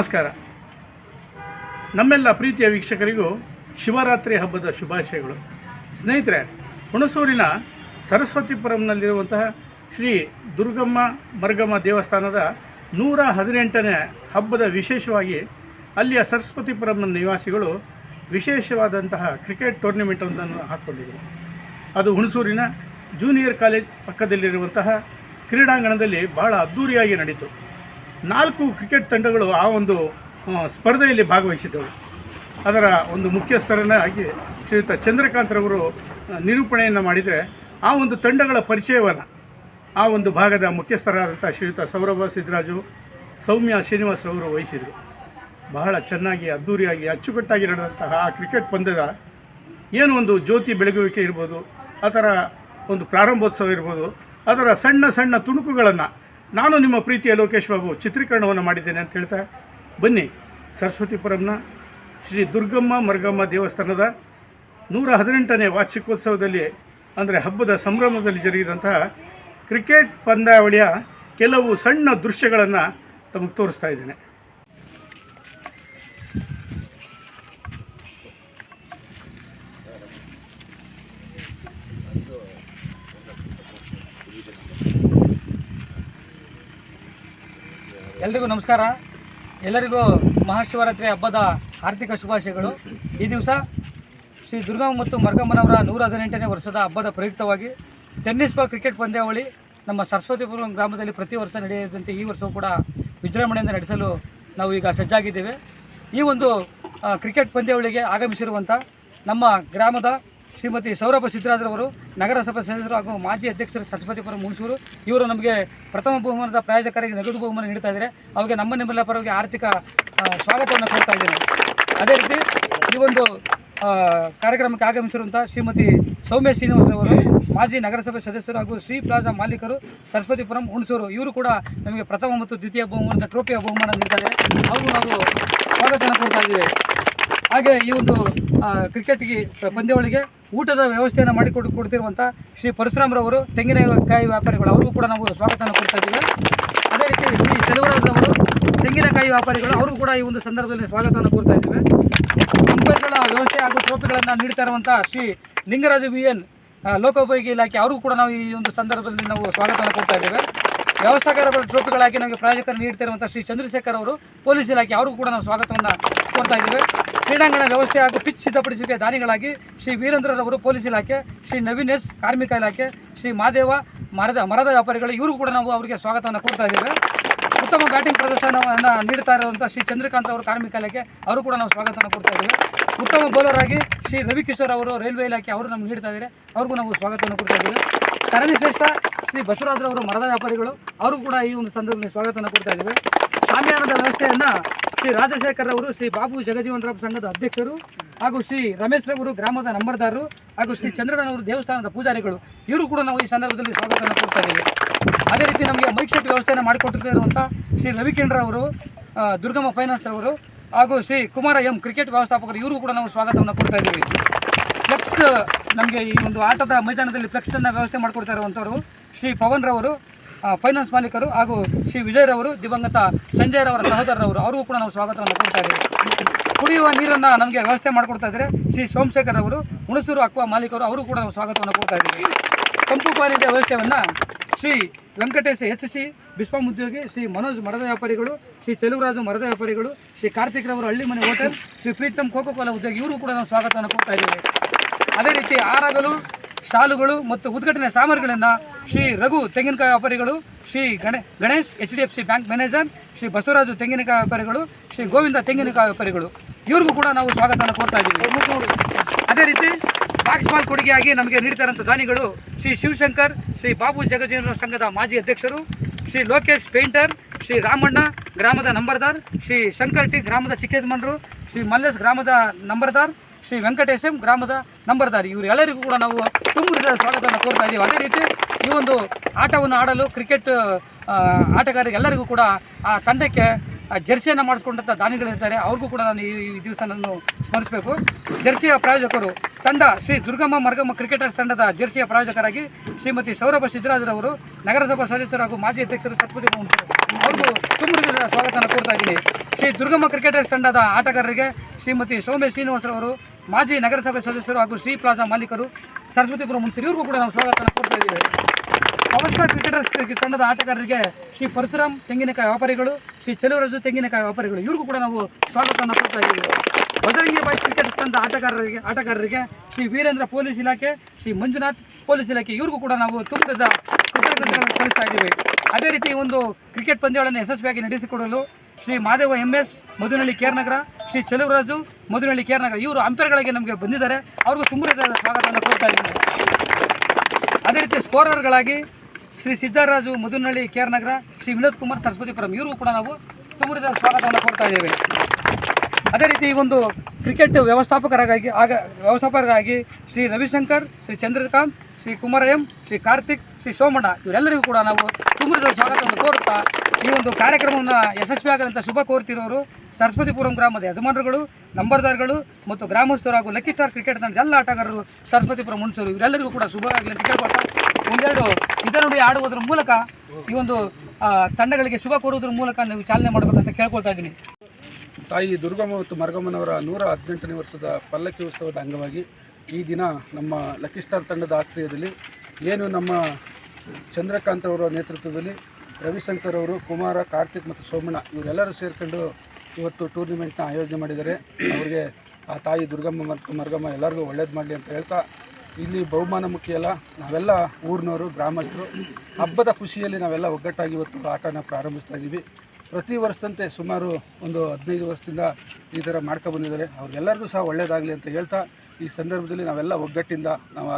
ನಮಸ್ಕಾರ. ನಮ್ಮೆಲ್ಲ ಪ್ರೀತಿಯ ವೀಕ್ಷಕರಿಗೂ ಶಿವರಾತ್ರಿ ಹಬ್ಬದ ಶುಭಾಶಯಗಳು. ಸ್ನೇಹಿತರೆ, ಹುಣಸೂರಿನ ಸರಸ್ವತಿಪುರಂನಲ್ಲಿರುವಂತಹ ಶ್ರೀ ದುರ್ಗಮ್ಮ ಮರ್ಗಮ್ಮ ದೇವಸ್ಥಾನದ ನೂರ ಹದಿನೆಂಟನೇ ಹಬ್ಬದ ವಿಶೇಷವಾಗಿ ಅಲ್ಲಿಯ ಸರಸ್ವತಿಪುರಂನ ನಿವಾಸಿಗಳು ವಿಶೇಷವಾದಂತಹ ಕ್ರಿಕೆಟ್ ಟೂರ್ನಿಮೆಂಟೊಂದನ್ನು ಹಾಕ್ಕೊಂಡಿದ್ದರು ಅದು ಹುಣಸೂರಿನ ಜೂನಿಯರ್ ಕಾಲೇಜ್ ಪಕ್ಕದಲ್ಲಿರುವಂತಹ ಕ್ರೀಡಾಂಗಣದಲ್ಲಿ ಬಹಳ ಅದ್ಧೂರಿಯಾಗಿ ನಡೀತು. ನಾಲ್ಕು ಕ್ರಿಕೆಟ್ ತಂಡಗಳು ಆ ಒಂದು ಸ್ಪರ್ಧೆಯಲ್ಲಿ ಭಾಗವಹಿಸಿದ್ದವು. ಅದರ ಒಂದು ಮುಖ್ಯಸ್ಥರನ್ನಾಗಿ ಶ್ರೀಯುತ ಚಂದ್ರಕಾಂತ್ರವರು ನಿರೂಪಣೆಯನ್ನು ಮಾಡಿದರೆ ಆ ಒಂದು ತಂಡಗಳ ಪರಿಚಯವನ್ನು ಆ ಒಂದು ಭಾಗದ ಮುಖ್ಯಸ್ಥರಾದಂಥ ಶ್ರೀಯುತ ಸೌರಭ ಸಿದ್ದರಾಜು ಸೌಮ್ಯ ಶ್ರೀನಿವಾಸ್ ಅವರು ವಹಿಸಿದರು. ಬಹಳ ಚೆನ್ನಾಗಿ ಅದ್ಧೂರಿಯಾಗಿ ಅಚ್ಚುಕಟ್ಟಾಗಿ ನಡೆದಂತಹ ಆ ಕ್ರಿಕೆಟ್ ಪಂದ್ಯದ ಏನು ಒಂದು ಜ್ಯೋತಿ ಬೆಳಗುವಿಕೆ ಇರ್ಬೋದು, ಆ ಥರ ಒಂದು ಪ್ರಾರಂಭೋತ್ಸವ ಇರ್ಬೋದು, ಅದರ ಸಣ್ಣ ಸಣ್ಣ ತುಣುಕುಗಳನ್ನು ನಾನು ನಿಮ್ಮ ಪ್ರೀತಿಯ ಲೋಕೇಶ್ ಬಾಬು ಚಿತ್ರೀಕರಣವನ್ನು ಮಾಡಿದ್ದೇನೆ ಅಂತ ಹೇಳ್ತಾ ಬನ್ನಿ. ಸರಸ್ವತಿಪುರಂನ ಶ್ರೀ ದುರ್ಗಮ್ಮ ಮರ್ಗಮ್ಮ ದೇವಸ್ಥಾನದ ನೂರ ಹದಿನೆಂಟನೇ ವಾರ್ಷಿಕೋತ್ಸವದಲ್ಲಿ, ಅಂದರೆ ಹಬ್ಬದ ಸಂಭ್ರಮದಲ್ಲಿ ಜರುಗಿದಂತಹ ಕ್ರಿಕೆಟ್ ಪಂದ್ಯಾವಳಿಯ ಕೆಲವು ಸಣ್ಣ ದೃಶ್ಯಗಳನ್ನು ತಮಗೆ ತೋರಿಸ್ತಾ ಇದ್ದೇನೆ. ಎಲ್ರಿಗೂ ನಮಸ್ಕಾರ. ಎಲ್ಲರಿಗೂ ಮಹಾಶಿವರಾತ್ರಿ ಹಬ್ಬದ ಆರ್ಥಿಕ ಶುಭಾಶಯಗಳು. ಈ ದಿವಸ ಶ್ರೀ ದುರ್ಗಾ ಮತ್ತು ಮರ್ಗಮ್ಮನವರ ನೂರ ಹದಿನೆಂಟನೇ ವರ್ಷದ ಹಬ್ಬದ ಪ್ರಯುಕ್ತವಾಗಿ ಟೆನ್ನಿಸ್ ಬಾಲ್ ಕ್ರಿಕೆಟ್ ಪಂದ್ಯಾವಳಿ ನಮ್ಮ ಸರಸ್ವತಿಪುರಂ ಗ್ರಾಮದಲ್ಲಿ ಪ್ರತಿ ವರ್ಷ ನಡೆಯದಂತೆ ಈ ವರ್ಷವೂ ಕೂಡ ವಿಜೃಂಭಣೆಯಿಂದ ನಡೆಸಲು ನಾವು ಈಗ ಸಜ್ಜಾಗಿದ್ದೇವೆ. ಈ ಒಂದು ಕ್ರಿಕೆಟ್ ಪಂದ್ಯಾವಳಿಗೆ ಆಗಮಿಸಿರುವಂಥ ನಮ್ಮ ಗ್ರಾಮದ ಶ್ರೀಮತಿ ಸೌರಭ ಸಿದ್ದರಾಜರವರು ನಗರಸಭೆ ಸದಸ್ಯರು ಹಾಗೂ ಮಾಜಿ ಅಧ್ಯಕ್ಷರು ಸರಸ್ವತಿಪುರ ಮುನ್ಸೂರು. ಇವರು ನಮಗೆ ಪ್ರಥಮ ಬಹುಮಾನದ ಪ್ರಾಯೋಜಕರಿಗೆ ನಗದು ಬಹುಮಾನ ನೀಡ್ತಾ ಇದ್ದಾರೆ. ಅವರಿಗೆ ನಮ್ಮ ನಿಮ್ಮೆಲ್ಲ ಪರವಾಗಿ ಆರ್ಥಿಕ ಸ್ವಾಗತವನ್ನು ಕೊಡ್ತಾ ಇದ್ದೇನೆ. ಅದೇ ರೀತಿ ಈ ಒಂದು ಕಾರ್ಯಕ್ರಮಕ್ಕೆ ಆಗಮಿಸಿರುವಂಥ ಶ್ರೀಮತಿ ಸೌಮ್ಯ ಶ್ರೀನಿವಾಸರವರು ಮಾಜಿ ನಗರಸಭೆ ಸದಸ್ಯರು ಹಾಗೂ ಶ್ರೀ ಪ್ಲಾಜಾ ಮಾಲೀಕರು ಸರಸ್ವತಿಪುರಂ ಹುಣಸೂರು ಇವರು ಕೂಡ ನಮಗೆ ಪ್ರಥಮ ಮತ್ತು ದ್ವಿತೀಯ ಬಹುಮಾನದ ಟ್ರೋಫಿಯ ಬಹುಮಾನ ನೀಡ್ತಾರೆ ಅವರು ನಾವು ಸ್ವಾಗತವನ್ನು ಕೊಡ್ತಾ ಇದ್ದೇವೆ. ಹಾಗೆ ಈ ಒಂದು ಕ್ರಿಕೆಟ್ಗೆ ಪಂದ್ಯಾವಳಿಗೆ ಊಟದ ವ್ಯವಸ್ಥೆಯನ್ನು ಮಾಡಿಕೊಟ್ಟು ಕೊಡ್ತಿರುವಂಥ ಶ್ರೀ ಪರಶುರಾಮ್ರವರು ತೆಂಗಿನಕಾಯಿ ವ್ಯಾಪಾರಿಗಳು, ಅವ್ರಿಗೂ ಕೂಡ ನಾವು ಸ್ವಾಗತವನ್ನು ಕೊಡ್ತಾ ಇದ್ದೀವಿ. ಅದೇ ರೀತಿ ಶ್ರೀ ಚೆಲುವರಾಜ್ರವರು ತೆಂಗಿನಕಾಯಿ ವ್ಯಾಪಾರಿಗಳು ಅವರು ಕೂಡ ಈ ಒಂದು ಸಂದರ್ಭದಲ್ಲಿ ಸ್ವಾಗತವನ್ನು ಕೊಡ್ತಾ ಇದ್ದೇವೆ. ಕಂಪನಿಗಳ ವ್ಯವಸ್ಥೆ ಹಾಗೂ ಟ್ರೋಫಿಗಳನ್ನು ನೀಡ್ತಾ ಇರುವಂಥ ಶ್ರೀ ಲಿಂಗರಾಜು ಬಿ ಎನ್ ಲೋಕೋಪಯೋಗಿ ಇಲಾಖೆ, ಅವ್ರಿಗೂ ಕೂಡ ನಾವು ಈ ಒಂದು ಸಂದರ್ಭದಲ್ಲಿ ನಾವು ಸ್ವಾಗತವನ್ನು ಕೊಡ್ತಾ ಇದ್ದೇವೆ. ವ್ಯವಸ್ಥಾಕರ ಟ್ರೋಫಿಗಳಾಗಿ ನಮಗೆ ಪ್ರಾಯೋಜಕರು ನೀಡ್ತಿರುವಂಥ ಶ್ರೀ ಚಂದ್ರಶೇಖರ್ ಅವರು, ಪೊಲೀಸ್ ಇಲಾಖೆ, ಅವ್ರಿಗೂ ಕೂಡ ನಾವು ಸ್ವಾಗತವನ್ನು ಕೊಡ್ತಾ ಇದ್ದೇವೆ. ಕ್ರೀಡಾಂಗಣ ವ್ಯವಸ್ಥೆ ಹಾಗೂ ಪಿಚ್ ಸಿದ್ಧಪಡಿಸುವಿಕೆ ದಾನಿಗಳಾಗಿ ಶ್ರೀ ವೀರೇಂದ್ರರವರು ಪೊಲೀಸ್ ಇಲಾಖೆ, ಶ್ರೀ ನವೀನ್ ಎಸ್ ಕಾರ್ಮಿಕ ಇಲಾಖೆ, ಶ್ರೀ ಮಹಾದೇವ ಮರದ ಮರದ ವ್ಯಾಪಾರಿಗಳು, ಇವರು ಕೂಡ ನಾವು ಅವರಿಗೆ ಸ್ವಾಗತವನ್ನು ಕೊಡ್ತಾ ಇದ್ದೇವೆ. ಉತ್ತಮ ಬ್ಯಾಟಿಂಗ್ ಪ್ರದರ್ಶನವನ್ನು ನೀಡ್ತಾ ಇರುವಂಥ ಶ್ರೀ ಚಂದ್ರಕಾಂತ್ ಅವರು ಕಾರ್ಮಿಕ ಇಲಾಖೆ, ಅವರು ಕೂಡ ನಾವು ಸ್ವಾಗತವನ್ನು ಕೊಡ್ತಾ ಇದ್ದೇವೆ. ಉತ್ತಮ ಬೌಲರ್ ಆಗಿ ಶ್ರೀ ರವಿಕಿಶೋರ್ ಅವರು ರೈಲ್ವೆ ಇಲಾಖೆ ಅವರು ನಮ್ಗೆ ನೀಡ್ತಾ ಇದ್ದಾರೆ. ಅವ್ರಿಗೂ ನಾವು ಸ್ವಾಗತವನ್ನು ಕೊಡ್ತಾ ಇದ್ದೇವೆ. ಸರಣಿ ಶ್ರೇಷ್ಠ ಶ್ರೀ ಬಸವರಾಜರವರು ಮರದ ವ್ಯಾಪಾರಿಗಳು ಅವರು ಕೂಡ ಈ ಒಂದು ಸಂದರ್ಭದಲ್ಲಿ ಸ್ವಾಗತವನ್ನು ಕೊಡ್ತಾ ಇದ್ದೇವೆ. ಸಾಮ್ಯಾನದ ವ್ಯವಸ್ಥೆಯನ್ನು ಶ್ರೀ ರಾಜಶೇಖರ್ ಅವರು, ಶ್ರೀ ಬಾಬು ಜಗಜೀವನ್ ರಾಮ್ ಸಂಘದ ಅಧ್ಯಕ್ಷರು ಹಾಗೂ ಶ್ರೀ ರಮೇಶ್ ರವರು ಗ್ರಾಮದ ನಂಬರ್ದಾರರು ಹಾಗೂ ಶ್ರೀ ಚಂದ್ರಣ್ಣನವರು ದೇವಸ್ಥಾನದ ಪೂಜಾರಿಗಳು, ಇವರು ಕೂಡ ನಾವು ಈ ಸಂದರ್ಭದಲ್ಲಿ ಸ್ವಾಗತವನ್ನು ಕೊಡ್ತಾ ಇದ್ದೇವೆ. ಅದೇ ರೀತಿ ನಮಗೆ ಮೈಕ್ ಸೆಟ್ ವ್ಯವಸ್ಥೆಯನ್ನು ಮಾಡಿಕೊಟ್ಟಿರುವಂಥ ಶ್ರೀ ರವಿಕೇಂದ್ರ ಅವರು ಆ, ದುರ್ಗಮ್ಮ ಫೈನಾನ್ಸ್ ಅವರು ಹಾಗೂ ಶ್ರೀ ಕುಮಾರ ಎಂ ಕ್ರಿಕೆಟ್ ವ್ಯವಸ್ಥಾಪಕರು ಇವರು ಕೂಡ ನಾವು ಸ್ವಾಗತವನ್ನು ಕೊಡ್ತಾ ಇದ್ದೀವಿ. ಫ್ಲೆಕ್ಸ್ ನಮಗೆ ಈ ಒಂದು ಆಟದ ಮೈದಾನದಲ್ಲಿ ಫ್ಲೆಕ್ಸನ್ನು ವ್ಯವಸ್ಥೆ ಮಾಡಿಕೊಡ್ತಾ ಇರುವಂಥವರು ಶ್ರೀ ಪವನ್ ರವರು ಫೈನಾನ್ಸ್ ಮಾಲೀಕರು ಹಾಗೂ ಶ್ರೀ ವಿಜಯರವರು ದಿವಂಗತ ಸಂಜಯ್ ರವರ ಸಹೋದರರವರು ಅವ್ರಿಗೂ ಕೂಡ ನಾವು ಸ್ವಾಗತವನ್ನು ಕೊಡ್ತಾ ಇದ್ದೀವಿ. ಕುಡಿಯುವ ನೀರನ್ನು ನಮಗೆ ವ್ಯವಸ್ಥೆ ಮಾಡಿಕೊಡ್ತಾ ಇದ್ದಾರೆ ಶ್ರೀ ಸೋಮಶೇಖರ್ ಅವರು ಹುಣಸೂರು ಅಕ್ವಾ ಮಾಲೀಕರು ಅವರು ಕೂಡ ನಾವು ಸ್ವಾಗತವನ್ನು ಕೊಡ್ತಾ ಇದ್ದೀವಿ. ತಂಪು ಪಾನೀಯದ ವ್ಯವಸ್ಥೆಯನ್ನು ಶ್ರೀ ವೆಂಕಟೇಶ್ ಎಚ್ ಸಿ ಬಿಸ್ವಾಮ್ ಉದ್ಯೋಗಿ ಶ್ರೀ ಮನೋಜ್ ಮರದ ವ್ಯಾಪಾರಿಗಳು, ಶ್ರೀ ಚೆಲುವರಾಜು ಮರದ ವ್ಯಾಪಾರಿಗಳು, ಶ್ರೀ ಕಾರ್ತಿಕ್ ರವರು Halli Mane hotel, Shri Pritam Coca Cola ಉದ್ಯೋಗಿ, ಇವರು ಕೂಡ ನಾವು ಸ್ವಾಗತವನ್ನು ಕೊಡ್ತಾ ಇದ್ದೇವೆ. ಅದೇ ರೀತಿ ಆರಾಗಲು, ಶಾಲುಗಳು ಮತ್ತು ಉದ್ಘಾಟನೆ ಸಾಮಗ್ರಿಗಳನ್ನು ಶ್ರೀ ರಘು ತೆಂಗಿನಕಾಯಿ ವ್ಯಾಪಾರಿಗಳು, Shri ಗಣೆ, Ganesh H D F C bank manager, Shri Basavaraju ತೆಂಗಿನಕಾಯಿ ವ್ಯಾಪಾರಿಗಳು, ಶ್ರೀ ಗೋವಿಂದ ತೆಂಗಿನಕಾಯಿ ವ್ಯಾಪಾರಿಗಳು. ಇವ್ರಿಗೂ ಕೂಡ ನಾವು ಸ್ವಾಗತವನ್ನು ಕೊಡ್ತಾ ಇದ್ದೀವಿ. ಅದೇ ರೀತಿ ಬಾಕ್ಸ್ ಬಾಲ್ ಕೊಡುಗೆಯಾಗಿ ನಮಗೆ ನೀಡ್ತಾ ಇರುವಂಥ ದಾನಿಗಳು ಶ್ರೀ ಶಿವಶಂಕರ್, ಶ್ರೀ ಬಾಬು ಜಗಜೀವನ ಸಂಘದ ಮಾಜಿ ಅಧ್ಯಕ್ಷರು, ಶ್ರೀ ಲೋಕೇಶ್ ಪೇಂಟರ್, ಶ್ರೀ ರಾಮಣ್ಣ ಗ್ರಾಮದ ನಂಬರ್ದಾರ್, ಶ್ರೀ ಶಂಕರ್ ಟಿ ಗ್ರಾಮದ ಚಿಕ್ಕೇಜ್ಮನ್ರು ಶ್ರೀ ಮಲ್ಲೇಶ್ ಗ್ರಾಮದ ನಂಬರ್ದಾರ್, ಶ್ರೀ ವೆಂಕಟೇಶಂ ಗ್ರಾಮದ ನಂಬರ್ದಾರ್. ಇವರೆಲ್ಲರಿಗೂ ಕೂಡ ನಾವು ತುಂಬ ಸ್ವಾಗತವನ್ನು ಕೋರ್ತಾ ಇದ್ದೀವಿ. ಅದೇ ರೀತಿ ಈ ಒಂದು ಆಟವನ್ನು ಆಡಲು ಕ್ರಿಕೆಟ್ ಆಟಗಾರರಿಗೆಲ್ಲರಿಗೂ ಕೂಡ ಆ ತಂಡಕ್ಕೆ ಜರ್ಸಿಯನ್ನು ಮಾಡಿಸ್ಕೊಂಡಂಥ ದಾನಿಗಳಿರ್ತಾರೆ ಅವ್ರಿಗೂ ಕೂಡ ನಾನು ಈ ದಿವಸ ನಾನು ಸ್ಮರಿಸಬೇಕು. ಜರ್ಸಿಯ ಪ್ರಾಯೋಜಕರು ತಂಡ ಶ್ರೀ ದುರ್ಗಮ್ಮ ಮರ್ಗಮ್ಮ ಕ್ರಿಕೆಟರ್ಸ್ ತಂಡದ ಜರ್ಸಿಯ ಪ್ರಾಯೋಜಕರಾಗಿ ಶ್ರೀಮತಿ ಸೌರಭ ಸಿದ್ದರಾಜರವರು ನಗರಸಭಾ ಸದಸ್ಯರು ಹಾಗೂ ಮಾಜಿ ಅಧ್ಯಕ್ಷರು ಸತ್ಪತಿ ಅವ್ರಿಗೂ ತುಂಬ ಸ್ವಾಗತನ ಕೋರ್ತಾ ಇದ್ದೀನಿ. ಶ್ರೀ ದುರ್ಗಮ್ಮ ಕ್ರಿಕೆಟರ್ಸ್ ತಂಡದ ಆಟಗಾರರಿಗೆ ಶ್ರೀಮತಿ ಸೌಮ್ಯ ಶ್ರೀನಿವಾಸರವರು ಮಾಜಿ ನಗರಸಭೆ ಸದಸ್ಯರು ಹಾಗೂ ಶ್ರೀ ಪ್ಲಾಜಾ ಮಾಲೀಕರು ಸರಸ್ವತಿಪುರ ಮುನ್ಸಿರು, ಇವ್ರಿಗೂ ಕೂಡ ನಾವು ಸ್ವಾಗತನ ಕೋರ್ತಾ ಇದ್ದೀವಿ. ಸ್ಟಾರ್ ಕ್ರಿಕೆಟರ್ಸ್ ಕ್ರಿಕೆಟ್ ತಂಡದ ಆಟಗಾರರಿಗೆ ಶ್ರೀ ಪರಶುರಾಮ್ ತೆಂಗಿನಕಾಯಿ ವ್ಯಾಪಾರಿಗಳು, ಶ್ರೀ ಚೆಲುವರಾಜು ತೆಂಗಿನಕಾಯಿ ವ್ಯಾಪಾರಿಗಳು, ಇವ್ರಿಗೂ ಕೂಡ ನಾವು ಸ್ವಾಗತವನ್ನು ಕೊಡ್ತಾ ಇದ್ದೀವಿ. ಬಜರಂಗಿ ಬಾಯ್ಸ್ ಕ್ರಿಕೆಟರ್ಸ್ ತಂಡ ಆಟಗಾರರಿಗೆ ಆಟಗಾರರಿಗೆ ಶ್ರೀ ವೀರೇಂದ್ರ ಪೊಲೀಸ್ ಇಲಾಖೆ, ಶ್ರೀ ಮಂಜುನಾಥ್ ಪೊಲೀಸ್ ಇಲಾಖೆ, ಇವ್ರಿಗೂ ಕೂಡ ನಾವು ತುಂಬದ ಕೃತಜ್ಞತೆಗಳನ್ನು ಸಲ್ಲಿಸ್ತಾ ಇದ್ದೀವಿ. ಅದೇ ರೀತಿ ಒಂದು ಕ್ರಿಕೆಟ್ ಪಂದ್ಯಗಳನ್ನು ಯಶಸ್ವಿಯಾಗಿ ನಡೆಸಿಕೊಡಲು ಶ್ರೀ ಮಾದೇವ ಎಂ ಎಸ್ ಮಧುನಳ್ಳಿ ಕೇರ್ನಗರ, ಶ್ರೀ ಚೆಲುವರಾಜು ಮಧುನಳ್ಳಿ ಕೇರ್ನಗರ, ಇವರು ಅಂಪೈರ್ಗಳಿಗೆ ನಮಗೆ ಬಂದಿದ್ದಾರೆ. ಅವ್ರಿಗೂ ತುಂಬ ಸ್ವಾಗತವನ್ನು ಕೊಡ್ತಾ ಇದ್ದೀವಿ. ಅದೇ ರೀತಿ ಸ್ಕೋರರ್ಗಳಾಗಿ ಶ್ರೀ ಸಿದ್ದರಾಜು ಮಧುನಹಳ್ಳಿ ಕೇರ್ನಗರ ಶ್ರೀ ವಿನೋದ್ ಕುಮಾರ್ ಸರಸ್ವತಿಪುರಂ ಇವರಿಗೂ ಕೂಡ ನಾವು ತುಂಬಿದ ಸ್ವಾಗತವನ್ನು ಕೊಡ್ತಾ ಇದ್ದೇವೆ. ಅದೇ ರೀತಿ ಈ ಒಂದು ಕ್ರಿಕೆಟ್ ವ್ಯವಸ್ಥಾಪಕರಾಗಿ, ಆಗ ವ್ಯವಸ್ಥಾಪಕರಾಗಿ ಶ್ರೀ ರವಿಶಂಕರ್, ಶ್ರೀ ಚಂದ್ರಕಾಂತ್, ಶ್ರೀ ಕುಮಾರ ಎಂ, ಶ್ರೀ ಕಾರ್ತಿಕ್, ಶ್ರೀ ಸೋಮಣ್ಣ, ಇವರೆಲ್ಲರಿಗೂ ಕೂಡ ನಾವು ತುಂಬಿದ ಸ್ವಾಗತವನ್ನು ಕೋರುತ್ತಾ ಈ ಒಂದು ಕಾರ್ಯಕ್ರಮವನ್ನು ಯಶಸ್ವಿಯಾಗದಂಥ ಶುಭ ಕೋರ್ತಿರೋರು ಸರಸ್ವತಿಪುರಂ ಗ್ರಾಮದ ಯಜಮಾನರುಗಳು, ನಂಬರ್ದಾರ್ಗಳು ಮತ್ತು ಗ್ರಾಮಸ್ಥರು ಹಾಗೂ ಲಕ್ಕಿ ಸ್ಟಾರ್ ಕ್ರಿಕೆಟ್ ತಂಡದ ಎಲ್ಲ ಆಟಗಾರರು ಸರಸ್ವತಿಪುರಂ ಮುನ್ಸೂರು. ಇವರೆಲ್ಲರಿಗೂ ಕೂಡ ಶುಭವಾಗಲಿ ಅಂತ ಕೇಳ್ಕೊಟ್ಟು ಒಂದೆರಡು ಇದರಲ್ಲಿ ಆಡುವುದರ ಮೂಲಕ ಈ ಒಂದು ತಂಡಗಳಿಗೆ ಶುಭ ಕೋರುವುದರ ಮೂಲಕ ನೀವು ಚಾಲನೆ ಮಾಡಬೇಕಂತ ಕೇಳ್ಕೊಳ್ತಾ ಇದ್ದೀನಿ. ತಾಯಿ ದುರ್ಗಮ್ಮ ಮತ್ತು ಮರಗಮ್ಮನವರ ನೂರ ಹದಿನೆಂಟನೇ ವರ್ಷದ ಪಲ್ಲಕ್ಕಿ ಉತ್ಸವದ ಅಂಗವಾಗಿ ಈ ದಿನ ನಮ್ಮ ಲಕ್ಕಿ ಸ್ಟಾರ್ ತಂಡದ ಆಶ್ರಯದಲ್ಲಿ ಏನು ನಮ್ಮ ಚಂದ್ರಕಾಂತ್ ಅವರ ನೇತೃತ್ವದಲ್ಲಿ ರವಿಶಂಕರ್ ಅವರು, ಕುಮಾರ, ಕಾರ್ತಿಕ್ ಮತ್ತು ಸೋಮಣ್ಣ ಇವರೆಲ್ಲರೂ ಸೇರಿಕೊಂಡು ಇವತ್ತು ಟೂರ್ನಿಮೆಂಟ್ನ ಆಯೋಜನೆ ಮಾಡಿದ್ದಾರೆ. ಅವರಿಗೆ ಆ ತಾಯಿ ದುರ್ಗಮ್ಮ ಮತ್ತು ಮರಗಮ್ಮ ಎಲ್ಲರಿಗೂ ಒಳ್ಳೇದು ಮಾಡಲಿ ಅಂತ ಹೇಳ್ತಾ ಇಲ್ಲಿ ಬಹುಮಾನ ಮುಖ್ಯ ಅಲ್ಲ, ನಾವೆಲ್ಲ ಊರಿನವರು, ಗ್ರಾಮಸ್ಥರು, ಹಬ್ಬದ ಖುಷಿಯಲ್ಲಿ ನಾವೆಲ್ಲ ಒಗ್ಗಟ್ಟಾಗಿ ಇವತ್ತು ಆಟನ ಪ್ರಾರಂಭಿಸ್ತಾ ಇದ್ದೀವಿ ಪ್ರತಿ ವರ್ಷದಂತೆ ಸುಮಾರು ಒಂದು ಹದಿನೈದು ವರ್ಷದಿಂದ ಈ ಥರ ಮಾಡ್ಕೊ ಬಂದಿದ್ದಾರೆ. ಅವ್ರಿಗೆಲ್ಲರಿಗೂ ಸಹ ಒಳ್ಳೆಯದಾಗಲಿ ಅಂತ ಹೇಳ್ತಾ, ಈ ಸಂದರ್ಭದಲ್ಲಿ ನಾವೆಲ್ಲ ಒಗ್ಗಟ್ಟಿಂದ ನಾವು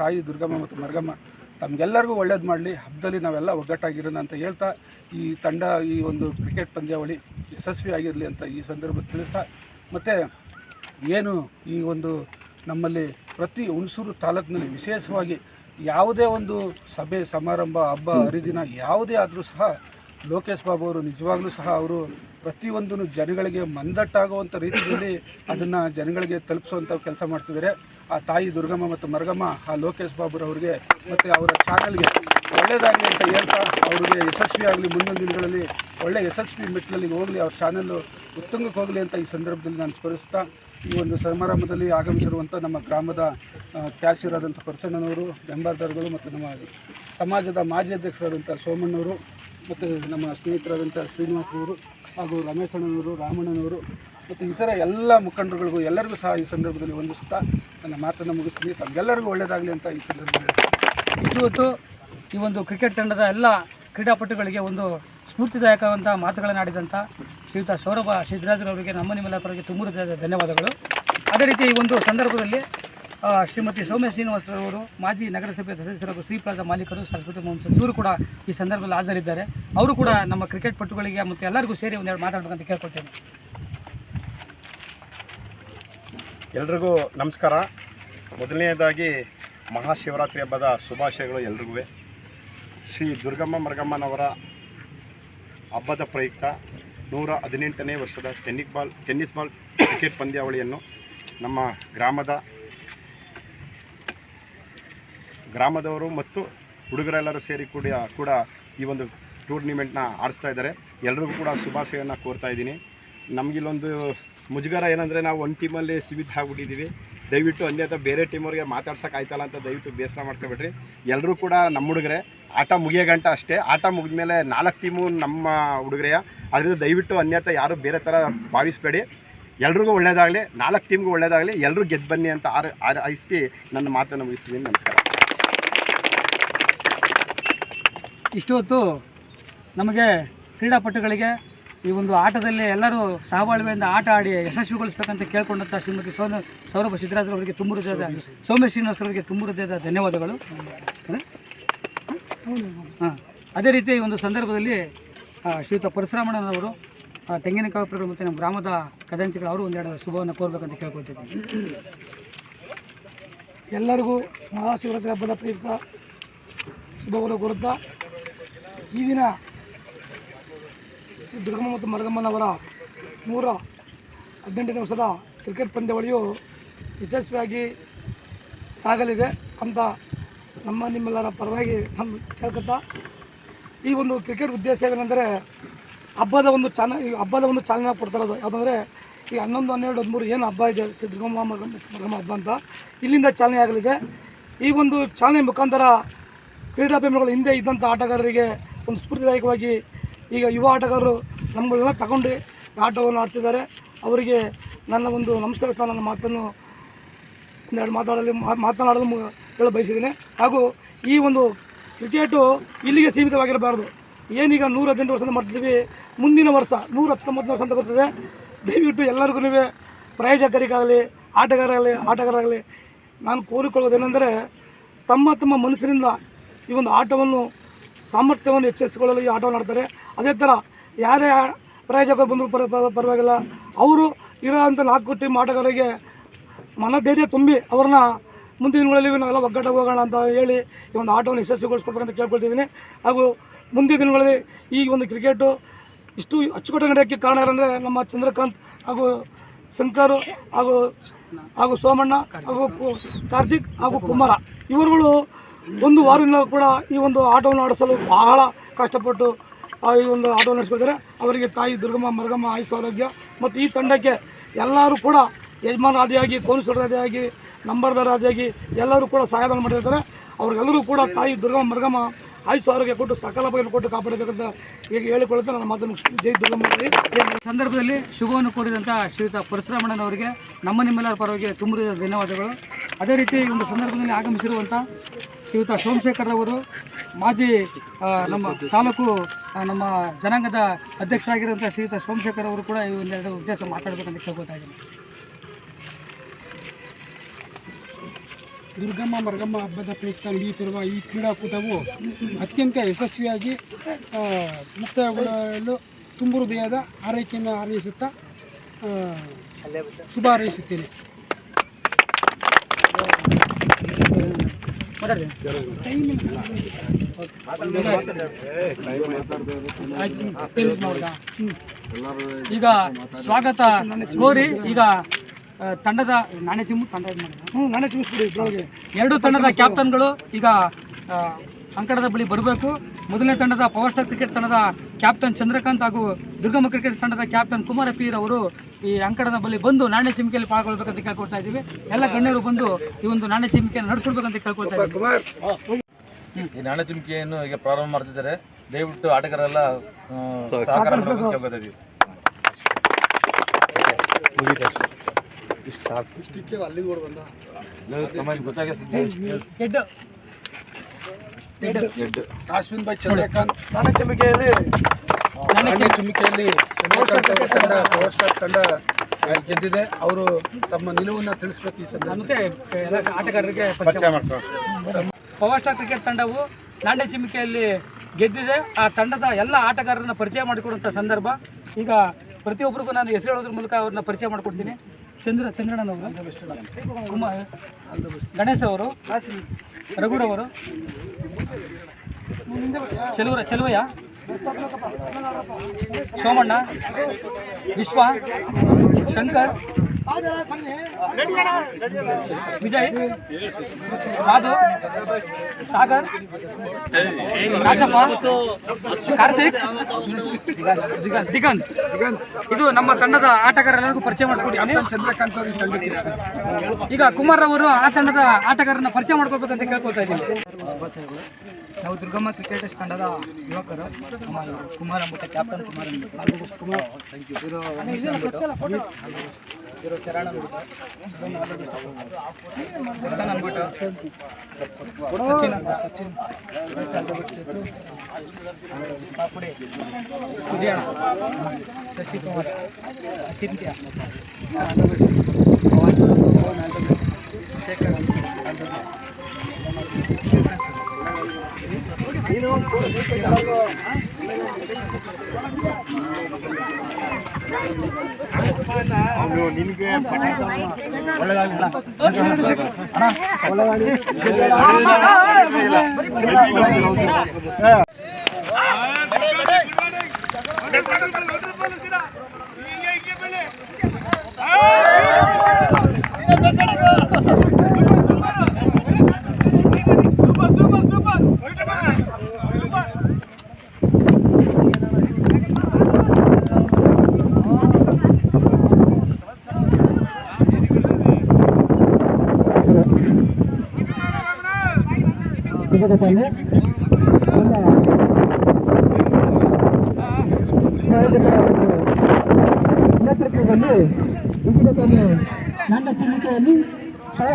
ತಾಯಿ ದುರ್ಗಮ್ಮ ಮತ್ತು ಮರ್ಗಮ್ಮ ತಮಗೆಲ್ಲರಿಗೂ ಒಳ್ಳೇದು ಮಾಡಲಿ, ಹಬ್ಬದಲ್ಲಿ ನಾವೆಲ್ಲ ಒಗ್ಗಟ್ಟಾಗಿರೋಣ ಅಂತ ಹೇಳ್ತಾ, ಈ ತಂಡ, ಈ ಒಂದು ಕ್ರಿಕೆಟ್ ಪಂದ್ಯಾವಳಿ ಯಶಸ್ವಿಯಾಗಿರಲಿ ಅಂತ ಈ ಸಂದರ್ಭ ತಿಳಿಸ್ತಾ, ಮತ್ತು ಏನು ಈ ಒಂದು ನಮ್ಮಲ್ಲಿ ಪ್ರತಿ ಹುಣಸೂರು ತಾಲೂಕಿನಲ್ಲಿ ವಿಶೇಷವಾಗಿ ಯಾವುದೇ ಒಂದು ಸಭೆ, ಸಮಾರಂಭ, ಹಬ್ಬ, ಹರಿದಿನ ಯಾವುದೇ ಆದರೂ ಸಹ ಲೋಕೇಶ್ ಬಾಬು ಅವರು ನಿಜವಾಗ್ಲೂ ಸಹ ಅವರು ಪ್ರತಿಯೊಂದನ್ನು ಜನಗಳಿಗೆ ಮಂದಟ್ಟಾಗುವಂಥ ರೀತಿಯಲ್ಲಿ ಅದನ್ನು ಜನಗಳಿಗೆ ತಲುಪಿಸುವಂಥ ಕೆಲಸ ಮಾಡ್ತಿದ್ದಾರೆ. ಆ ತಾಯಿ ದುರ್ಗಮ್ಮ ಮತ್ತು ಮರಗಮ್ಮ, ಆ ಲೋಕೇಶ್ ಬಾಬುರವ್ರಿಗೆ ಮತ್ತು ಅವರ ಚಾನಲ್ಗೆ ಒಳ್ಳೆಯದಾಗಲಿ ಅಂತ ಹೇಳ್ತಾ ಅವ್ರಿಗೆ ಯಶಸ್ವಿಯಾಗಲಿ ಮುಂದಿನ ದಿನಗಳಲ್ಲಿ ಒಳ್ಳೆಯ ಯಶಸ್ವಿ ಮೆಟ್ಟಿಲಲ್ಲಿ ಹೋಗಲಿ, ಅವ್ರ ಚಾನಲ್ಲು ಉತ್ತುಂಗಕ್ಕೆ ಹೋಗಲಿ ಅಂತ ಈ ಸಂದರ್ಭದಲ್ಲಿ ನಾನು ಸ್ಮರಿಸ್ತಾ ಈ ಒಂದು ಸಮಾರಂಭದಲ್ಲಿ ಆಗಮಿಸಿರುವಂಥ ನಮ್ಮ ಗ್ರಾಮದ ತ್ಯಾಸಿರಾದಂಥ ಪರಸಣ್ಣನವರು ಬೆಂಬಾರ್ದಾರ್ಗಳು ಮತ್ತು ನಮ್ಮ ಸಮಾಜದ ಮಾಜಿ ಅಧ್ಯಕ್ಷರಾದಂಥ ಸೋಮಣ್ಣವರು ಮತ್ತು ನಮ್ಮ ಸ್ನೇಹಿತರಾದಂಥ ಶ್ರೀನಿವಾಸರವರು ಹಾಗೂ ರಮೇಶಣ್ಣನವರು, ರಾಮಣ್ಣನವರು ಮತ್ತು ಇತರ ಎಲ್ಲ ಮುಖಂಡರುಗಳಿಗೂ ಎಲ್ಲರಿಗೂ ಸಹ ಈ ಸಂದರ್ಭದಲ್ಲಿ ವಂದಿಸ್ತಾ ನನ್ನ ಮಾತನ್ನು ಮುಗಿಸ್ತೀನಿ. ತಮಗೆಲ್ಲರಿಗೂ ಒಳ್ಳೆಯದಾಗಲಿ ಅಂತ ಈ ಸಂದರ್ಭದಲ್ಲಿ ಇವತ್ತು ಈ ಒಂದು ಕ್ರಿಕೆಟ್ ತಂಡದ ಎಲ್ಲ ಕ್ರೀಡಾಪಟುಗಳಿಗೆ ಒಂದು ಸ್ಫೂರ್ತಿದಾಯಕವಂಥ ಮಾತುಗಳನ್ನು ಆಡಿದಂಥ ಶ್ರೀಯುತ ಸೌರಭ ಸಿದ್ದರಾಜರವರಿಗೆ ನಮ್ಮ ನಿಮ್ಮೆಲ್ಲ ಪರವಾಗಿ ತುಂಬ ಧನ್ಯವಾದಗಳು. ಅದೇ ರೀತಿ ಈ ಒಂದು ಸಂದರ್ಭದಲ್ಲಿ ಶ್ರೀಮತಿ ಸೌಮ್ಯ ಶ್ರೀನಿವಾಸರವರು ಮಾಜಿ ನಗರಸಭೆ ಸದಸ್ಯರು ಶ್ರೀ ಪ್ಲಾಜಾ ಮಾಲೀಕರು ಸರಸ್ವತಿ ಮಹೋತ್ಸವ ಇವರು ಕೂಡ ಈ ಸಂದರ್ಭದಲ್ಲಿ ಹಾಜರಿದ್ದಾರೆ. ಅವರು ಕೂಡ ನಮ್ಮ ಕ್ರಿಕೆಟ್ ಪಟುಗಳಿಗೆ ಮತ್ತು ಎಲ್ಲರಿಗೂ ಸೇರಿ ಒಂದೆರಡು ಮಾತಾಡಬೇಕಂತ ಕೇಳ್ಕೊಳ್ತೇನೆ. ಎಲ್ರಿಗೂ ನಮಸ್ಕಾರ. ಮೊದಲನೆಯದಾಗಿ ಮಹಾಶಿವರಾತ್ರಿ ಹಬ್ಬದ ಶುಭಾಶಯಗಳು ಎಲ್ರಿಗೂ. ಶ್ರೀ ದುರ್ಗಮ್ಮ ಮರಗಮ್ಮನವರ ಹಬ್ಬದ ಪ್ರಯುಕ್ತ ನೂರ ಹದಿನೆಂಟನೇ ವರ್ಷದ tennis ball tennis ball cricket ಪಂದ್ಯಾವಳಿಯನ್ನು ನಮ್ಮ ಗ್ರಾಮದ ಗ್ರಾಮದವರು ಮತ್ತು ಹುಡುಗರೆಲ್ಲರೂ ಸೇರಿ ಕೂಡ ಕೂಡ ಈ ಒಂದು ಟೂರ್ನಿಮೆಂಟ್ನ ಆಡಿಸ್ತಾ ಇದ್ದಾರೆ. ಎಲ್ರಿಗೂ ಕೂಡ ಶುಭಾಶಯವನ್ನು ಕೋರ್ತಾ ಇದ್ದೀನಿ. ನಮಗಿಲ್ಲೊಂದು ಮುಜುಗರ ಏನಂದರೆ ನಾವು ಒಂದು ಟೀಮಲ್ಲಿ ಸೀಮಿತ ಆಗಿಬಿಟ್ಟಿದ್ದೀವಿ ದಯವಿಟ್ಟು ಅನ್ಯಥ ಬೇರೆ ಟೀಮವ್ರಿಗೆ ಮಾತಾಡ್ಸೋಕೆ ಆಯ್ತಲ್ಲ ಅಂತ ದಯವಿಟ್ಟು ಬೇಸರ ಮಾಡ್ಕೊಬೇಡ್ರಿ. ಎಲ್ಲರೂ ಕೂಡ ನಮ್ಮ ಹುಡುಗರೆ. ಆಟ ಮುಗಿಯೋ ಗಂಟ ಅಷ್ಟೇ. ಆಟ ಮುಗಿದ್ಮೇಲೆ ನಾಲ್ಕು ಟೀಮು ನಮ್ಮ ಹುಡುಗರೆಯ ಅದರಿಂದ ದಯವಿಟ್ಟು ಅನ್ಯಥ ಯಾರು ಬೇರೆ ಥರ ಭಾವಿಸ್ಬೇಡಿ. ಎಲ್ರಿಗೂ ಒಳ್ಳೆಯದಾಗಲಿ ನಾಲ್ಕು ಟೀಮ್ಗೂ ಒಳ್ಳೆಯದಾಗಲಿ ಎಲ್ಲರೂ ಗೆದ್ದು ಬನ್ನಿ ಅಂತ ಆರು ಆರು ಆಯಿಸಿ ನನ್ನ ಮಾತನ್ನು ಮುಗಿಸ್ತೀನಿ. ನಮಸ್ಕಾರ. ಇಷ್ಟು ಹೊತ್ತು ನಮಗೆ ಕ್ರೀಡಾಪಟುಗಳಿಗೆ ಈ ಒಂದು ಆಟದಲ್ಲಿ ಎಲ್ಲರೂ ಸಹಬಾಳ್ವೆಯಿಂದ ಆಟ ಆಡಿ ಯಶಸ್ವಿಗೊಳಿಸ್ಬೇಕಂತ ಕೇಳ್ಕೊಂಡಂಥ ಶ್ರೀಮತಿ ಸೌನ ಸೌರಭ ಸಿದ್ದರಾಜರವರಿಗೆ ತುಂಬ ಹೃದಯದ, ಸೌಮ್ಯ ಶ್ರೀನಿವಾಸರವರಿಗೆ ತುಂಬ ಹೃದಯದ ಧನ್ಯವಾದಗಳು. ಹಾಂ. ಅದೇ ರೀತಿ ಈ ಒಂದು ಸಂದರ್ಭದಲ್ಲಿ ಶ್ರೀಯುತ ಪರಶುರಾಮಣ್ಣನವರು ತೆಂಗಿನಕಾಯಿ ಮತ್ತು ನಮ್ಮ ಗ್ರಾಮದ ಖಜಾಂಚಿಗಳು ಅವರು ಒಂದೆರಡು ಶುಭವನ್ನು ಕೋರ್ಬೇಕಂತ ಕೇಳ್ಕೊಳ್ತಿದ್ದೀನಿ. ಎಲ್ಲರಿಗೂ ಮಹಾಶಿವರಾತ್ರಿ ಹಬ್ಬದ ಪ್ರಯುಕ್ತ ಶುಭವನ್ನು ಕೋರುತ್ತಾ ಈ ದಿನ ಶ್ರೀ ದುರ್ಗಮ್ಮ ಮತ್ತು ಮರಗಮ್ಮನವರ ನೂರ ಹದಿನೆಂಟನೇ ವರ್ಷದ ಕ್ರಿಕೆಟ್ ಪಂದ್ಯಾವಳಿಯು ಯಶಸ್ವಿಯಾಗಿ ಸಾಗಲಿದೆ ಅಂತ ನಮ್ಮ ನಿಮ್ಮೆಲ್ಲರ ಪರವಾಗಿ ನಮ್ಮ ಕೇಳ್ಕೊತಾ, ಈ ಒಂದು ಕ್ರಿಕೆಟ್ ಉದ್ದೇಶ ಏನೆಂದರೆ ಹಬ್ಬದ ಒಂದು ಚಾನ ಹಬ್ಬದ ಒಂದು ಚಾಲನೆ ಕೊಡ್ತಾರದು ಯಾವುದಂದರೆ ಈ ಹನ್ನೊಂದು, ಹನ್ನೆರಡು, ಹದಿಮೂರು ಏನು ಹಬ್ಬ ಇದೆ, ಶ್ರೀ ದುರ್ಗಮ್ಮ ಮರ್ಗಮ್ಮ ಹಬ್ಬ ಅಂತ. ಇಲ್ಲಿಂದ ಚಾಲನೆ ಆಗಲಿದೆ. ಈ ಒಂದು ಚಾಲನೆ ಮುಖಾಂತರ ಕ್ರೀಡಾಭಿಮಾನಿಗಳು ಹಿಂದೆ ಇದ್ದಂಥ ಆಟಗಾರರಿಗೆ ಒಂದು ಸ್ಫೂರ್ತಿದಾಯಕವಾಗಿ ಈಗ ಯುವ ಆಟಗಾರರು ನಮ್ಮಗಳನ್ನ ತಗೊಂಡು ಆಟವನ್ನು ಆಡ್ತಿದ್ದಾರೆ. ಅವರಿಗೆ ನನ್ನ ಒಂದು ನಮಸ್ಕಾರ ನನ್ನ ಮಾತನ್ನು ಒಂದೆರಡು ಮಾತಾಡಲು ಮಾತನಾಡಲು ಹೇಳ ಬಯಸಿದ್ದೀನಿ. ಹಾಗೂ ಈ ಒಂದು ಕ್ರಿಕೆಟು ಇಲ್ಲಿಗೆ ಸೀಮಿತವಾಗಿರಬಾರ್ದು. ಏನೀಗ ನೂರ ಹದಿನೆಂಟು ವರ್ಷದಿಂದ ಮಾಡ್ತಿದ್ದೀವಿ. ಮುಂದಿನ ವರ್ಷ ನೂರ ಹತ್ತೊಂಬತ್ತು ವರ್ಷ ಅಂತ ಬರ್ತದೆ. ದಯವಿಟ್ಟು ಎಲ್ಲರಿಗೂ ಪ್ರಾಯೋಜಕರಿಗಾಗಲಿ, ಆಟಗಾರರಾಗಲಿ ಆಟಗಾರರಾಗಲಿ, ನಾನು ಕೋರಿಕೊಳ್ಳೋದೇನೆಂದರೆ ತಮ್ಮ ತಮ್ಮ ಮನಸ್ಸಿನಿಂದ ಈ ಒಂದು ಆಟವನ್ನು ಸಾಮರ್ಥ್ಯವನ್ನು ಹೆಚ್ಚಿಸಿಕೊಳ್ಳಲು ಈ ಆಟವನ್ನು ಆಡ್ತಾರೆ. ಅದೇ ಥರ ಯಾರೇ ಪ್ರಾಯೋಜಕರು ಬಂದರೂ ಪರ, ಪರ- ಪರವಾಗಿಲ್ಲ, ಅವರು ಇರೋವಂಥ ನಾಲ್ಕು ಟೀಮ್ ಆಟಗಾರರಿಗೆ ಮನಧೈರ್ಯ ತುಂಬಿ ಅವ್ರನ್ನ ಮುಂದಿನ ದಿನಗಳಲ್ಲಿ ನಾವೆಲ್ಲ ಒಗ್ಗಟ್ಟಾಗಿ ಹೋಗೋಣ ಅಂತ ಹೇಳಿ ಈ ಒಂದು ಆಟವನ್ನು ಯಶಸ್ವಿಗೊಳಿಸ್ಕೊಡ್ಬೇಕಂತ ಕೇಳ್ಕೊಳ್ತಿದ್ದೀನಿ. ಹಾಗೂ ಮುಂದಿನ ದಿನಗಳಲ್ಲಿ ಈ ಒಂದು ಕ್ರಿಕೆಟು ಇಷ್ಟು ಅಚ್ಚುಕಟ್ಟು ನಡೆಯೋಕ್ಕೆ ಕಾರಣ ಯಾರಂದರೆ ನಮ್ಮ ಚಂದ್ರಕಾಂತ್ ಹಾಗೂ ಶಂಕರ್ ಹಾಗೂ ಹಾಗೂ ಸೋಮಣ್ಣ ಹಾಗೂ ಕಾರ್ತಿಕ್ ಹಾಗೂ ಕುಮಾರ. ಇವರುಗಳು ಒಂದು ವಾರದಿಂದ ಕೂಡ ಈ ಒಂದು ಆಟೋವನ್ನು ಆಡಿಸಲು ಬಹಳ ಕಷ್ಟಪಟ್ಟು ಈ ಒಂದು ಆಟೋ ನಡೆಸ್ಕೊಳ್ತಾರೆ ಅವರಿಗೆ ತಾಯಿ ದುರ್ಗಮ್ಮ, ಮರ್ಗಮ್ಮ, ಆಯುಷ್ ಆರೋಗ್ಯ ಮತ್ತು ಈ ತಂಡಕ್ಕೆ ಎಲ್ಲರೂ ಕೂಡ ಯಜಮಾನರಾದಿಯಾಗಿ, ಕೌನ್ಸಿಲರಾದಿಯಾಗಿ ನಂಬರ್ದಾರಾದಿಯಾಗಿ ಎಲ್ಲರೂ ಕೂಡ ಸಹಾಯಧನ ಮಾಡಿರ್ತಾರೆ. ಅವ್ರಿಗೆಲ್ಲರೂ ಕೂಡ ತಾಯಿ ದುರ್ಗಮ್ಮ, ಮರ್ಗಮ್ಮ ಆಯುಷ್ ಆರೋಗ್ಯ ಕೊಟ್ಟು ಸಕಲ ಬಗ್ಗೆ ಕೊಟ್ಟು ಕಾಪಾಡಬೇಕಂತ ಈಗ ಹೇಳಿಕೊಳ್ಳುತ್ತೆ ನನ್ನ ಮಾತನ್ನು ಜೈ ದುರ್ಗಮ್ಮಿ ಸಂದರ್ಭದಲ್ಲಿ ಶುಭವನ್ನು ಕೋರಿದಂಥ ಶ್ರೀಯುತ ಪರಶುರಾಮಣ್ಣನವರಿಗೆ ನಮ್ಮ ನಿಮ್ಮೆಲ್ಲರ ಪರವಾಗಿ ತುಂಬಿದ ಧನ್ಯವಾದಗಳು. ಅದೇ ರೀತಿ ಒಂದು ಸಂದರ್ಭದಲ್ಲಿ ಆಗಮಿಸಿರುವಂಥ ಶ್ರೀಯುತ ಸೋಮಶೇಖರ್ ಅವರು ಮಾಜಿ ನಮ್ಮ ತಾಲೂಕು ನಮ್ಮ ಜನಾಂಗದ ಅಧ್ಯಕ್ಷರಾಗಿರುವಂಥ ಶ್ರೀಯುತ ಸೋಮಶೇಖರ್ ಅವರು ಕೂಡ ಈ ಒಂದೆರಡು ಉದ್ದೇಶ ಮಾತಾಡಬೇಕಂತ ಕೇಳ್ಕೊತಾ ಇದ್ದೀನಿ. ದುರ್ಗಮ್ಮ ಮರ್ಗಮ್ಮ ಹಬ್ಬದ ಪ್ರಯುಕ್ತ ನಡೆಯುತ್ತಿರುವ ಈ ಕ್ರೀಡಾಕೂಟವು ಅತ್ಯಂತ ಯಶಸ್ವಿಯಾಗಿ ಮುಕ್ತಾಯಗೊಳ್ಳಲು ತುಂಬು ಹೃದಯದ ಆರೈಕೆಯನ್ನು ಹಾರೈಸುತ್ತಾ ಶುಭ ಹಾರೈಸುತ್ತೇನೆ. ಈಗ ಸ್ವಾಗತ ಕೋರಿ ಈಗ ತಂಡದ ನಾಣ್ಯ ಚಿಮ್ಮು ತಂಡ ಹ್ಞೂ ನಾನೇ ಚಿಮ್ಮಿಸ್ಬಿಡಿ ಎರಡು ತಂಡದ ಕ್ಯಾಪ್ಟನ್ಗಳು ಈಗ ಆ, ಅಂಕಣದ ಬಳಿ ಬರಬೇಕು. ಮೊದಲನೇ ತಂಡದ ಪವರ್ ಸ್ಟಾರ್ ಕ್ರಿಕೆಟ್ ತಂಡದ ಕ್ಯಾಪ್ಟನ್ ಚಂದ್ರಕಾಂತ್ ಹಾಗೂ ದುರ್ಗಮ್ಮ ಕ್ರಿಕೆಟ್ ತಂಡದ ಕ್ಯಾಪ್ಟನ್ ಕುಮಾರ ಪೀರ್ ಅವರು ಈ ಅಂಕಣದ ಬಳಿ ಬಂದು ನಾಣ್ಯ ಚಿಮಿಕೆಯಲ್ಲಿ ಪಾಲ್ಗೊಳ್ಬೇಕಂತ ಕೇಳ್ಕೊಳ್ತಾ ಇದ್ದೀವಿ. ಎಲ್ಲ ಗಣ್ಯರು ಬಂದು ಈ ಒಂದು ನಾಣ್ಯ ಚಿಮಿಕೆಯನ್ನು ನಡೆಸ್ಕೊಳ್ಬೇಕಂತ ಕೇಳ್ಕೊಳ್ತಾ ಇದ್ದೀವಿ. ಈ ನಾಣ್ಯ ಚಿಮಿಕೆಯನ್ನು ಈಗ ಪ್ರಾರಂಭ ಮಾಡ್ತಿದ್ದಾರೆ. ದಯವಿಟ್ಟು ಆಟಗಾರರೆಲ್ಲ ಸಹಕಾರ ಮಾಡಬೇಕು ಸಾಕು. ಕೇಳ್ಕೊತಾ ಇದೀವಿ. ಇಲ್ಲ, ತಮಗೆ ಗೊತ್ತಾಗಿದೆ ಎಡ್ಡು. ಅಶ್ವಿನ್ ಭಾಯ್ ಚಂದ್ರಕಾಂತ್ ನಾನೇ ಚಂಬಿಕೆಯಲ್ಲಿ ನಾಣ್ಯ ಚುಮ್ಮಿಕೆಯಲ್ಲಿ ತಂಡ ಪವರ್ ಸ್ಟಾರ್ ತಂಡ ಗೆದ್ದಿದೆ. ಅವರು ತಮ್ಮ ನಿಲುವನ್ನು ತಿಳಿಸ್ಬೇಕು ಈ ಸಂದರ್ಭ ಮತ್ತೆ ಎಲ್ಲ ಆಟಗಾರರಿಗೆ ಪರಿಚಯ ಮಾಡ್ತಾರೆ. ಪವರ್ ಸ್ಟಾರ್ ಕ್ರಿಕೆಟ್ ತಂಡವು ನಾಣ್ಯ ಚಿಮಿಕೆಯಲ್ಲಿ ಗೆದ್ದಿದೆ. ಆ ತಂಡದ ಎಲ್ಲ ಆಟಗಾರರನ್ನ ಪರಿಚಯ ಮಾಡಿಕೊಡುವಂಥ ಸಂದರ್ಭ. ಈಗ ಪ್ರತಿಯೊಬ್ಬರಿಗೂ ನಾನು ಹೆಸರು ಹೇಳೋದ್ರ ಮೂಲಕ ಅವ್ರನ್ನ ಪರಿಚಯ ಮಾಡಿಕೊಡ್ತೀನಿ. ಚಂದ್ರ ಚಂದ್ರಣ್ಣನವರು ಕುಮಾರ್ ಗಣೇಶ್ ಅವರು? ರಘುರವರು ಚೆಲುವರ ಚೆಲುವಯ್ಯ? ಸೋಮಣ್ಣ? ವಿಶ್ವ? ಶಂಕರ್? ವಿಜಯ್ ಮಾಧು ಸಾಗರ್, ರಾಜಪ್ಪ, ಕಾರ್ತಿಕ್, ದಿಗಂತ್. ಇದು ನಮ್ಮ ತಂಡದ ಆಟಗಾರರೆಲ್ಲರಿಗೂ ಪರಿಚಯ ಮಾಡಿಕೊಟ್ಟಿದ್ದೀನಿ ಚಂದ್ರಕಾಂತ್ ಅವರು ಈಗ ಕುಮಾರ್ ಅವರು ಆ ತಂಡದ ಆಟಗಾರರನ್ನ ಪರಿಚಯ ಮಾಡ್ಕೋಬೇಕಂತ ಕೇಳ್ಕೊತಾ ಇದ್ದೀನಿ. ನಾವು ದುರ್ಗಮ್ಮ ಕ್ರಿಕೆಟರ್ಸ್ ತಂಡದ ಯುವಕರು ನಮ್ಮ ಇವರು ಕುಮಾರ್ ಅಂದ್ಬಿಟ್ಟು ಕ್ಯಾಪ್ಟನ್ ಕುಮಾರ್ ಅಂದ್ಬಿಟ್ಟು ಕುಮಾರ್ ಇವರು ಅನಿಲ್ ಅಂದ್ಬಿಟ್ಟು ಇವರು ಚರಣ ಅಂದ್ಬಿಟ್ಟು ದರ್ಶನ್ ಅಂದ್ಬಿಟ್ಟು ಸಚಿನ್ ಅಂದ್ಬಿಟ್ಟು ಸಚಿನ್ ಪಾಪುಡಿ Vijaya Shashi Kumar ಚಿಂತ್ಯ Pavan Pavan all the best Shekhar ನಿಮಗೆ ಒಳ್ಳೆದಾಗಲಿಲ್ಲ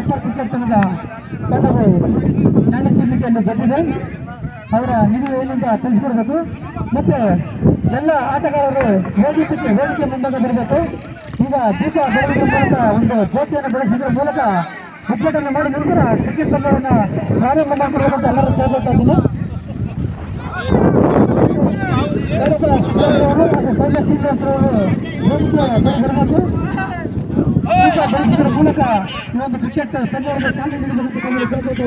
ಸ್ಟಾರ್ ಕ್ರಿಕೆಟ್ ತಂಡದ ತಂಡವು ನನ್ನ ಚಿನ್ನಿಕೆಯನ್ನು ಗೆದ್ದಿದೆ. ಅವರ ನಿಲುವು ಏನಿಂದ ತಿಳಿಸ್ಕೊಡ್ಬೇಕು. ಮತ್ತೆ ಎಲ್ಲ ಆಟಗಾರರು ವೇದಿಕೆ ವೇದಿಕೆ ಮುಂದಾಗ ಬರಬೇಕು. ಈಗ ದೀಪ ಬೆಳಗಿನ ಮೂಲಕ ಒಂದು ಜ್ಯೋತಿಯನ್ನು ಬೆಳೆಸಿದ್ರ ಮೂಲಕ ಉದ್ಘಾಟನೆ ಮಾಡಿದ ನಂತರ ಕ್ರಿಕೆಟ್ ತಂಡವನ್ನು ಪ್ರಾರಂಭ ಮಾಡಿಕೊಡ್ಬೇಕಂತ ಎಲ್ಲರೂ ಕೇಳ್ಕೊಳ್ತಾ ಇದ್ದೀನಿ. ವೇದಿಕೆ ಬರಬೇಕು. ದೀಪ ಬೆಳೆಸಿದ್ರ ಮೂಲಕ ಈ ಒಂದು ಕ್ರಿಕೆಟ್ ತಂಡವನ್ನು ಚಾಲನೆ ನೀಡಬೇಕಂತ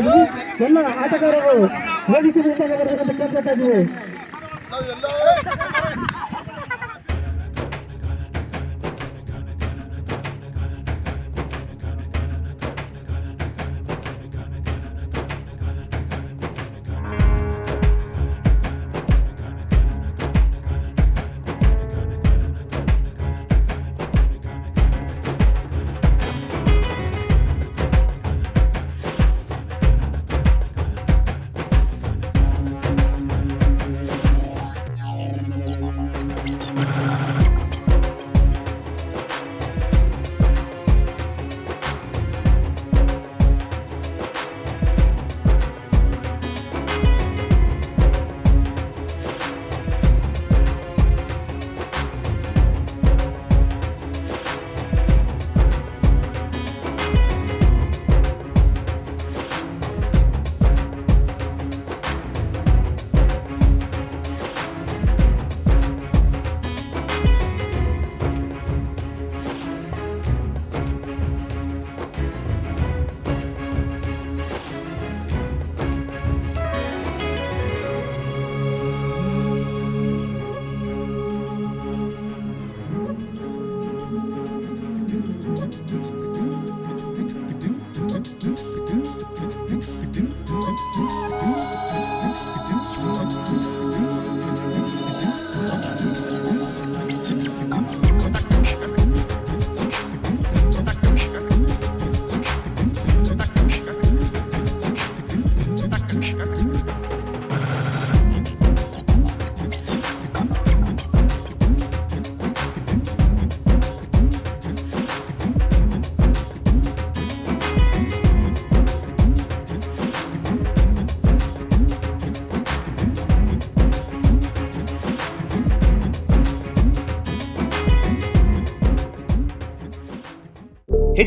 ಎಲ್ಲ ಆಟಗಾರರು ವೇದಿಕೆ ಕೇಳ್ಕೊಳ್ತಾ ಇದ್ದೀವಿ.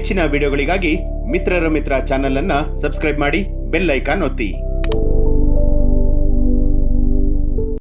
ಹೆಚ್ಚಿನ ವಿಡಿಯೋಗಳಿಗಾಗಿ ಮಿತ್ರರ ಮಿತ್ರ ಚಾನೆಲ್ ಅನ್ನ ಸಬ್ಸ್ಕ್ರೈಬ್ ಮಾಡಿ ಬೆಲ್ ಐಕಾನ್ ಒತ್ತಿ.